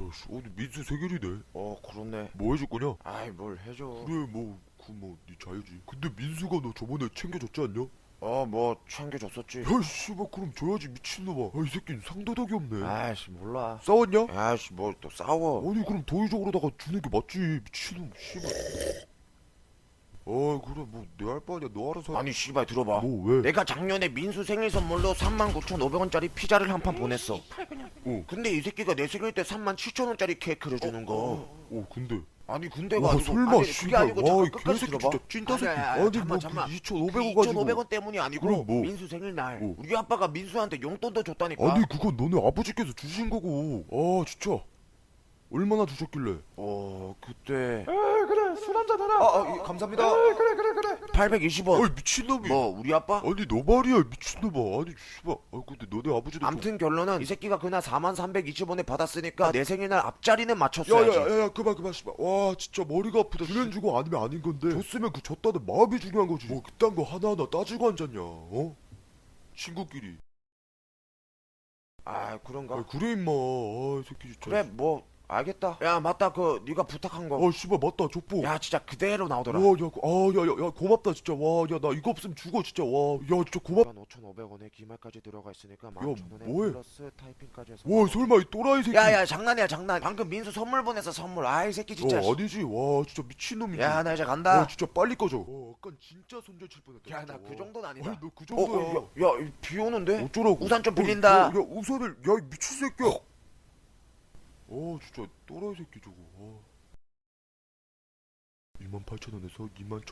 야씨 오늘 민수 생일이네? 어 그렇네. 뭐 해줄 거냐? 아이 뭘 해줘. 그래 뭐그뭐네 자유지. 근데 민수가 너 저번에 챙겨줬지 않냐? 어 뭐 챙겨줬었지. 야 씨발 그럼 줘야지 미친놈아. 아 이 새끼는 상도덕이 없네. 아이씨 몰라. 싸웠냐? 아이씨 뭘또 싸워. 아니 그럼 도의적으로다가 주는 게 맞지 미친놈 씨발. 아 그래 뭐 내 할바 아니야 너 알아서 해. 아니 씨발 들어봐. 뭐 왜? 내가 작년에 민수 생일 선물로 39,500원짜리 피자를 한 판 보냈어. 어. 근데 이 새끼가 내 생일 때 37,000원짜리 케이크를 주는 거. 어 근데. 아니 군대가 와 아니고 설마 아니, 그게 씨발. 아니고 잠깐 와이 끝까지 개새끼 들어봐. 진짜 찐따 새끼. 아니, 뭐 잠만. 2,500원 가지고 2,500원 때문이 아니고 그럼 뭐? 민수 생일날 어. 우리 아빠가 민수한테 용돈도 줬다니까. 아니 그건 너네 아버지께서 주신 거고. 아 진짜. 얼마나 주셨길래. 어 그때 술 한잔 해라. 아, 아 예, 감사합니다. 그래 그래 그래. 그래 820원. 아이 미친놈이. 뭐 우리 아빠? 아니 너 말이야 미친놈아. 아니 씨발. 아 근데 너네 아버지도 좀- 암튼 결론은 이 새끼가 그날 4만 320원에 받았으니까 내 생일날 앞자리는 맞췄어야지. 야야야야 그만 그만 씨발. 와 진짜 머리가 아프다. 주면 주고 아니면 아닌 건데. 줬으면 그 줬다는 마음이 중요한 거지. 뭐 그딴 거 하나하나 따지고 앉았냐 어? 친구끼리. 아 그런가? 아 그래 임마. 아이 새끼 진짜. 그래 뭐 알겠다. 야 맞다. 그 네가 부탁한 거. 아 씨발 맞다. 족보. 야 진짜 그대로 나오더라. 와 야아야야 고맙다 진짜. 와 야 나 이거 없으면 죽어 진짜. 와 야 진짜 고맙 5,500원에 기말까지 들어가 있으니까 뭐해? 11,000원에 플러스 타이핑까지 해서 와 설마 이 또라이 새끼 야 야 장난이야 장난. 방금 민수 선물 보내서 선물. 아이 새끼 진짜. 어 아니지. 와 진짜 미친놈이지. 야 나 이제 와 간다. 진짜 빨리 꺼져. 어 약간 진짜 손절 칠 뻔했다 야 나 그 정도는 아니다. 아니 너그 어, 정도야. 어, 야, 야, 비 오는데? 어쩌라고. 우산 좀 어, 빌린다. 야, 야 우산을 야 이 미친 새끼야 어 진짜 또라이 새끼 저거 어. 28,000원에서 21,000원